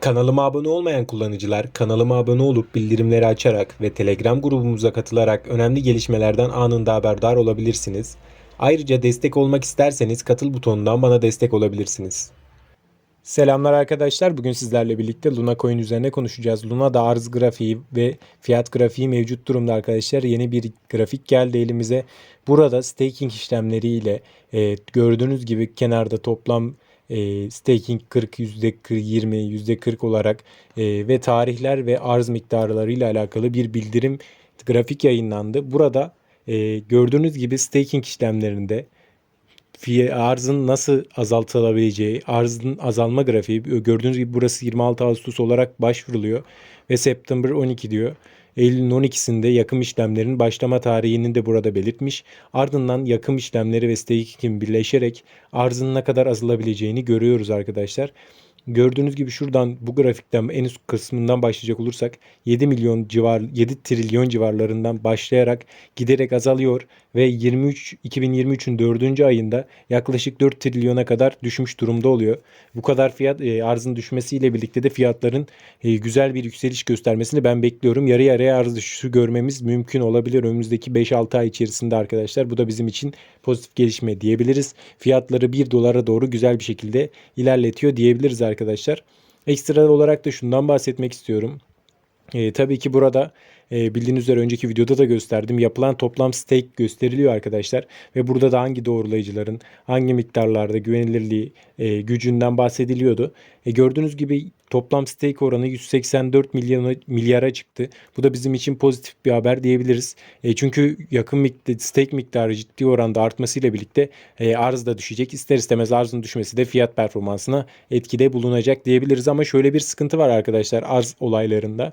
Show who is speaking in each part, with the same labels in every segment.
Speaker 1: Kanalıma abone olmayan kullanıcılar kanalıma abone olup bildirimleri açarak ve Telegram grubumuza katılarak önemli gelişmelerden anında haberdar olabilirsiniz. Ayrıca destek olmak isterseniz katıl butonundan bana destek olabilirsiniz. Selamlar arkadaşlar. Bugün sizlerle birlikte Luna Coin üzerine konuşacağız. Luna da arz grafiği ve fiyat grafiği mevcut durumda arkadaşlar. Yeni bir grafik geldi elimize. Burada staking işlemleriyle e, gördüğünüz gibi kenarda toplam e, staking 40, yüzde 20, yüzde 40 olarak e, ve tarihler ve arz miktarlarıyla alakalı bir bildirim grafik yayınlandı. Burada e, gördüğünüz gibi staking işlemlerinde arzın nasıl azaltılabileceği, arzın azalma grafiği gördüğünüz gibi burası 26 Ağustos olarak başvuruluyor ve September 12 diyor. Eylül'ün 12'sinde yakım işlemlerinin başlama tarihini de burada belirtmiş. Ardından yakım işlemleri ve staking birleşerek arzın ne kadar azalabileceğini görüyoruz arkadaşlar. Gördüğünüz gibi şuradan bu grafikten en üst kısmından başlayacak olursak 7 milyon civar 7 trilyon civarlarından başlayarak giderek azalıyor ve 23 2023'ün 4. ayında yaklaşık 4 trilyona kadar düşmüş durumda oluyor. Bu kadar fiyat e, arzın düşmesiyle birlikte de fiyatların e, güzel bir yükseliş göstermesini ben bekliyorum. Yarı yarıya arz düşüşü görmemiz mümkün olabilir önümüzdeki 5-6 ay içerisinde arkadaşlar. Bu da bizim için pozitif gelişme diyebiliriz. Fiyatları 1 dolara doğru güzel bir şekilde ilerletiyor diyebiliriz arkadaşlar. Ekstra olarak da şundan bahsetmek istiyorum. E, tabii ki burada e, bildiğiniz üzere önceki videoda da gösterdim. Yapılan toplam stake gösteriliyor arkadaşlar. Ve burada da hangi doğrulayıcıların hangi miktarlarda güvenilirliği e, gücünden bahsediliyordu. E, gördüğünüz gibi toplam stake oranı 184 milyona, milyara çıktı. Bu da bizim için pozitif bir haber diyebiliriz. E, çünkü yakın miktar, stake miktarı ciddi oranda artmasıyla birlikte e, arz da düşecek. İster istemez arzın düşmesi de fiyat performansına etkide bulunacak diyebiliriz. Ama şöyle bir sıkıntı var arkadaşlar arz olaylarında.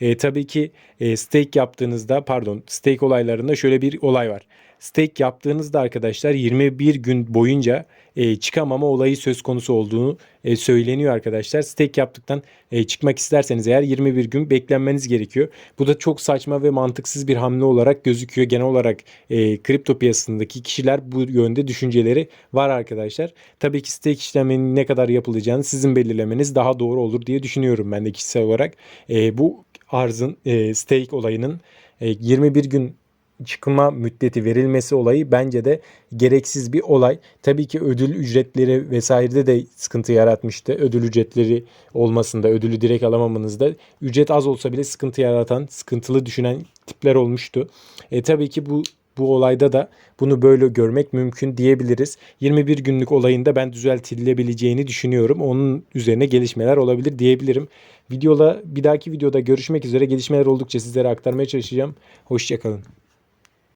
Speaker 1: E, tabii ki e, stake yaptığınızda pardon stake olaylarında şöyle bir olay var. Stake yaptığınızda arkadaşlar 21 gün boyunca e, çıkamama olayı söz konusu olduğunu e, söyleniyor arkadaşlar. Stake yaptıktan e, çıkmak isterseniz eğer 21 gün beklenmeniz gerekiyor. Bu da çok saçma ve mantıksız bir hamle olarak gözüküyor. Genel olarak e, kripto piyasasındaki kişiler bu yönde düşünceleri var arkadaşlar. Tabii ki stake işleminin ne kadar yapılacağını sizin belirlemeniz daha doğru olur diye düşünüyorum ben de kişisel olarak. E, bu arzın e, stake olayının e, 21 gün çıkma müddeti verilmesi olayı bence de gereksiz bir olay. Tabii ki ödül ücretleri vesairede de sıkıntı yaratmıştı. Ödül ücretleri olmasında, ödülü direkt alamamanızda ücret az olsa bile sıkıntı yaratan, sıkıntılı düşünen tipler olmuştu. E tabii ki bu bu olayda da bunu böyle görmek mümkün diyebiliriz. 21 günlük olayında ben düzeltilebileceğini düşünüyorum. Onun üzerine gelişmeler olabilir diyebilirim. Videoda bir dahaki videoda görüşmek üzere gelişmeler oldukça sizlere aktarmaya çalışacağım. Hoşçakalın.